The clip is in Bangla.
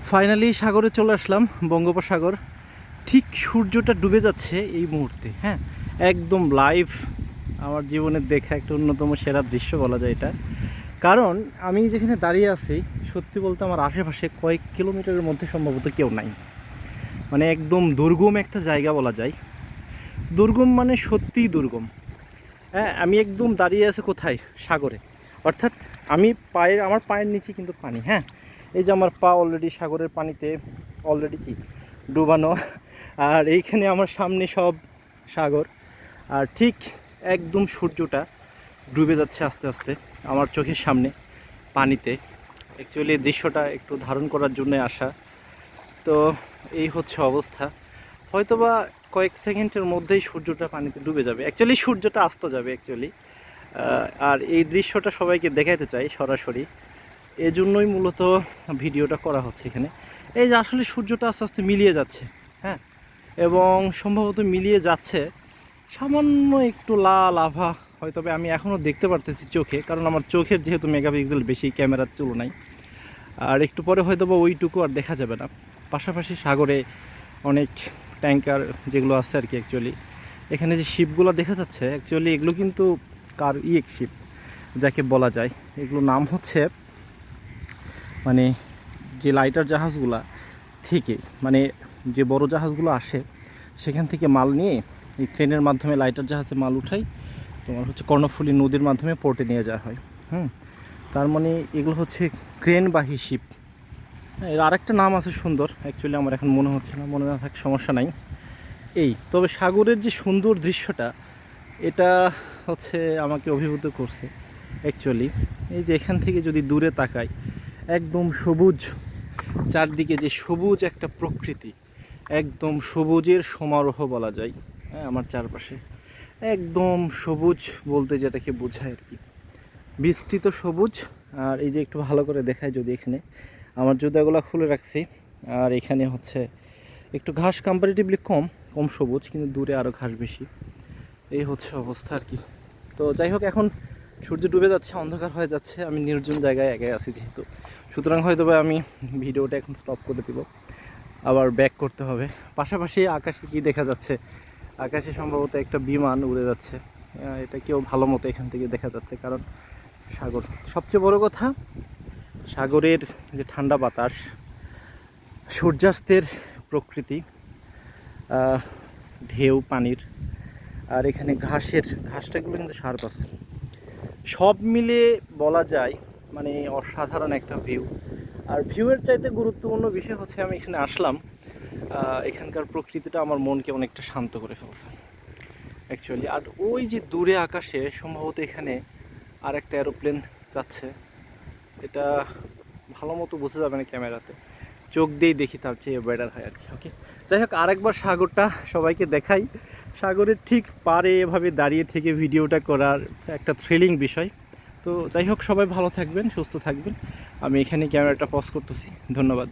ফাইনালি সাগরে চলে আসলাম, বঙ্গোপসাগর। ঠিক সূর্যটা ডুবে যাচ্ছে এই মুহূর্তে হ্যাঁ? একদম লাইভ আমার জীবনের দেখা একটা অন্যতম সেরা দৃশ্য বলা যায় এটা। কারণ আমি যেখানে দাঁড়িয়ে আছি, সত্যি বলতে আমার আশেপাশে কয়েক কিলোমিটারের মধ্যে সম্ভবত কেউ নাই। মানে একদম দুর্গম একটা জায়গা বলা যায়। দুর্গম মানে সত্যিই দুর্গম। হ্যাঁ আমি একদম দাঁড়িয়ে আছি কোথায়? সাগরে। অর্থাৎ আমি পায়ের, আমার পায়ের নিচে কিন্তু পানি হ্যাঁ? এই যে আমার পা অলরেডি সাগরের পানিতে অলরেডি কি? ডুবানো। আর এইখানে আমার সামনে সব সাগর। আর ঠিক একদম সূর্যটা ডুবে যাচ্ছে আস্তে আস্তে আমার চোখের সামনে পানিতে। অ্যাকচুয়ালি এই দৃশ্যটা একটু ধারণ করার জন্য আসা। তো এই হচ্ছে অবস্থা। হয়তোবা কয়েক সেকেন্ডের মধ্যেই সূর্যটা পানিতে ডুবে যাবে। অ্যাকচুয়ালি সূর্যটা আস্ত যাবে অ্যাকচুয়ালি আর এই দৃশ্যটা সবাইকে দেখাতে চাই সরাসরি। এজন্যই মূলত ভিডিওটা করা হচ্ছে এখানে। এই যে আসলে সূর্যটা আস্তে আস্তে মিলিয়ে যাচ্ছে হ্যাঁ? এবং সম্ভবত মিলিয়ে যাচ্ছে সামান্য একটু লাল আভা, হয়তো আমি এখনও দেখতে পারতেছি চোখে, কারণ আমার চোখের যেহেতু মেগাপিক্সেল বেশি, ক্যামেরার তুলনায়। আর একটু পরে হয়তো বা ওইটুকু আর দেখা যাবে না। পাশাপাশি সাগরে অনেক ট্যাঙ্কার যেগুলো আছে আর কি অ্যাকচুয়ালি এখানে যে শিপগুলো দেখা যাচ্ছে অ্যাকচুয়ালি এগুলো কিন্তু কার ইয়েক শিপ, যাকে বলা যায়। এগুলো নাম হচ্ছে মানে যে লাইটার জাহাজগুলা থেকে মানে যে বড় জাহাজগুলো আসে, সেখান থেকে মাল নিয়ে এই ট্রেনের মাধ্যমে লাইটার জাহাজে মাল উঠাই, তোমার হচ্ছে কর্ণফুলী নদীর মাধ্যমে পোর্টে নিয়ে যাওয়া হয়। হুম? তার মানে এগুলো হচ্ছে ক্রেনবাহী শিপ এর আরেকটা নাম আছে সুন্দর। অ্যাকচুয়ালি আমার এখন মনে হচ্ছে না, মনে না থাক, সমস্যা নাই। এই, তবে সাগরের যে সুন্দর দৃশ্যটা, এটা হচ্ছে আমাকে অভিভূত করছে। অ্যাকচুয়ালি এই যে এখান থেকে যদি দূরে তাকাই একদম সবুজ। চারদিকে যে সবুজ একটা প্রকৃতি, একদম সবুজের সমারোহ বলা যায় হ্যাঁ আমার চারপাশে। একদম সবুজ বলতে যেটাকে বোঝায় আর কি। বিস্তৃত সবুজ, আর এই যে একটু ভালো করে দেখায় যদি এখানে। আমার জুতাগুলো খুলে রাখছি, আর এখানে হচ্ছে একটু ঘাস কম্পারেটিভলি কম কম সবুজ, কিন্তু দূরে আরও ঘাস বেশি। এই হচ্ছে অবস্থা আর কি। তো যাই হোক, এখন সূর্য ডুবে যাচ্ছে, অন্ধকার হয়ে যাচ্ছে, আমি নির্জন জায়গায় একাই আছি যেহেতু। সুতরাং হয়তো বা আমি ভিডিওটা এখন স্টপ করে দিব। আবার ব্যাক করতে হবে। পাশাপাশি আকাশে কি দেখা যাচ্ছে? আকাশে সম্ভবত একটা বিমান উড়ে যাচ্ছে। এটা কেউ ভালো মতো এখান থেকে দেখা যাচ্ছে, কারণ সাগর। সবচেয়ে বড় কথা, সাগরের যে ঠান্ডা বাতাস, সূর্যাস্তের প্রকৃতি ঢেউ, পানির, আর এখানে ঘাসের, ঘাসটাগুলো কিন্তু শার্প আছে। সব মিলে বলা যায় মানে অসাধারণ একটা ভিউ আর ভিউয়ের চাইতে গুরুত্বপূর্ণ বিষয় হচ্ছে আমি এখানে আসলাম এখানকার প্রকৃতিটা আমার মনকে অনেকটা শান্ত করে ফেলছে অ্যাকচুয়ালি আর ওই যে দূরে আকাশে সম্ভবত এখানে আর একটা এরোপ্লেন যাচ্ছে, এটা ভালো মতো বোঝা যাবে না ক্যামেরাতে। চোখ দিয়েই দেখি তার চেয়ে বেটার হয় আর কি ওকে যাই হোক, আরেকবার সাগরটা সবাইকে দেখাই। সাগরের ঠিক পারে এভাবে দাঁড়িয়ে থেকে ভিডিওটা করার একটা থ্রিলিং বিষয়। তো যাই হোক, সবাই ভালো থাকবেন, সুস্থ থাকবেন। আমি এখানে ক্যামেরাটা পজ করতেছি। ধন্যবাদ।